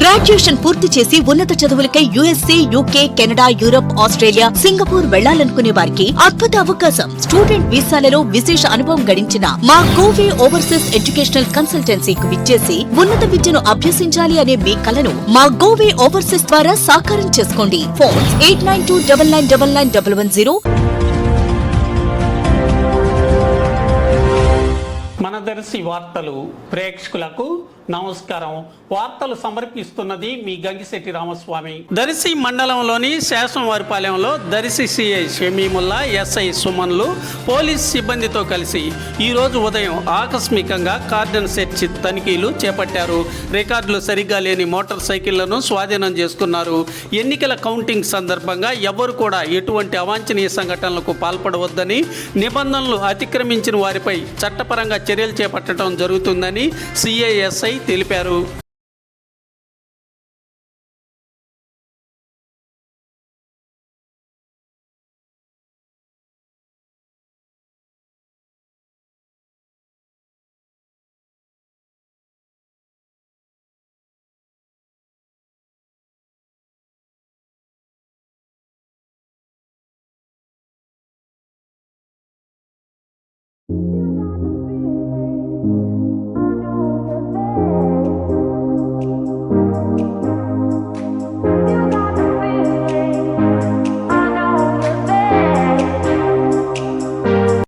Graduation పూర్తి చేసి ఉన్నత చదువులకై USA UK Canada Europe Australia Singapore వెళ్ళాలనుకునే వారికి అద్భుత అవకాశం. స్టూడెంట్ వీసాలలో విశేష అనుభవం గడించిన మా గోవే ఓవర్సీస్ ఎడ్యుకేషనల్ కన్సల్టెన్సీకి విచ్చేసి ఉన్నత విద్యను అభ్యసించాలి అనే మీ కలను మా గోవే ఓవర్సీస్ ద్వారా సాకారం చేసుకోండి. Phone eight nine two double nine double nine double one zero. మన దర్శి వార్తలు ప్రేక్షకులకు నమస్కారం. వార్తలు సమర్పిస్తున్నది మీ గంగిశెట్టి రామస్వామి. దర్శి మండలంలోని శాసనవారిపాలెంలో దర్శి సిఐ షమీముల్లా ఎస్ఐ సుమన్లు పోలీస్ సిబ్బందితో కలిసి ఈరోజు ఉదయం ఆకస్మికంగా కార్డన్ సెర్చ్ తనిఖీలు చేపట్టారు. రికార్డులు సరిగ్గా లేని మోటార్ సైకిళ్ళను స్వాధీనం చేసుకున్నారు. ఎన్నికల కౌంటింగ్ సందర్భంగా ఎవరు కూడా ఎటువంటి అవాంఛనీయ సంఘటనలకు పాల్పడవద్దని నిబంధనలు అతిక్రమించిన వారిపై చట్టపరంగా చర్యలు చేపట్టడం జరుగుతుందని CI SI aí, ele perou o